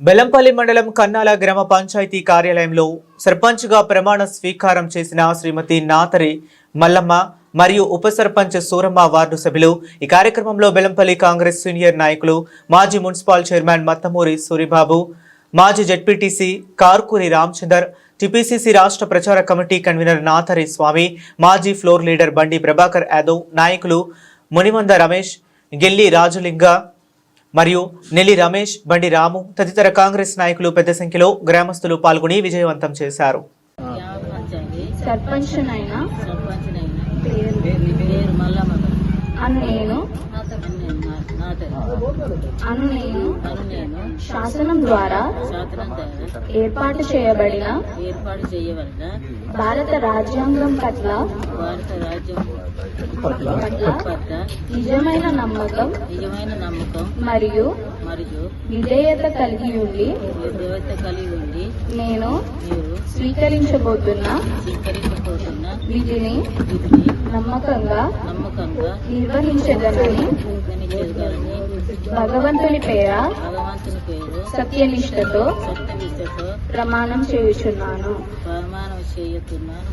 బెల్లంపల్లి మండలం కన్నాల గ్రామ పంచాయతీ కార్యాలయంలో సర్పంచ్గా ప్రమాణ స్వీకారం చేసిన శ్రీమతి నాతరి మల్లమ్మ మరియు ఉప సర్పంచ్ సూరమ్మ వార్డు సభ్యులు ఈ కార్యక్రమంలో బెల్లంపల్లి కాంగ్రెస్ సీనియర్ నాయకులు మాజీ మున్సిపల్ చైర్మన్ మత్తమూరి సూరిబాబు మాజీ జడ్పీటీసీ కార్కూరి రామచందర్ టిపిసిసి రాష్ట్ర ప్రచార కమిటీ కన్వీనర్ నాథరి స్వామి మాజీ ఫ్లోర్ లీడర్ బండి ప్రభాకర్ యాదవ్ నాయకులు మునిమంద రమేష్ గిల్లి రాజులింగ మరియు నెల్లి రమేష్ బండి రాము తదితర కాంగ్రెస్ నాయకులు పెద్ద సంఖ్యలో గ్రామస్తులు పాల్గొని విజయవంతం చేశారు. అను నేను శాసనం ద్వారా ఏర్పాటు చేయబడిన ఏర్పాటు చేయవలన భారత రాజ్యాంగం పట్ల భారత రాజ్యం పట్ల పట్ల నిజమైన నమ్మకం నిజమైన నమ్మకం మరియు మరియు విధేయత కలిగి ఉండి దేవత కలిగి ఉండి నేను స్వీకరించబోతున్న స్వీకరించబోతున్న విధిని వీటిని నమ్మకంగా నమ్మకంగా నిర్వహించదనని నిర్వహించగలని. భగవంతుని పేర? భగవంతుని పేరు. సత్యనిష్టతో సత్యనిష్టతో ప్రమాణం చేయుచున్నాను. ప్రమాణం చేయుతున్నాను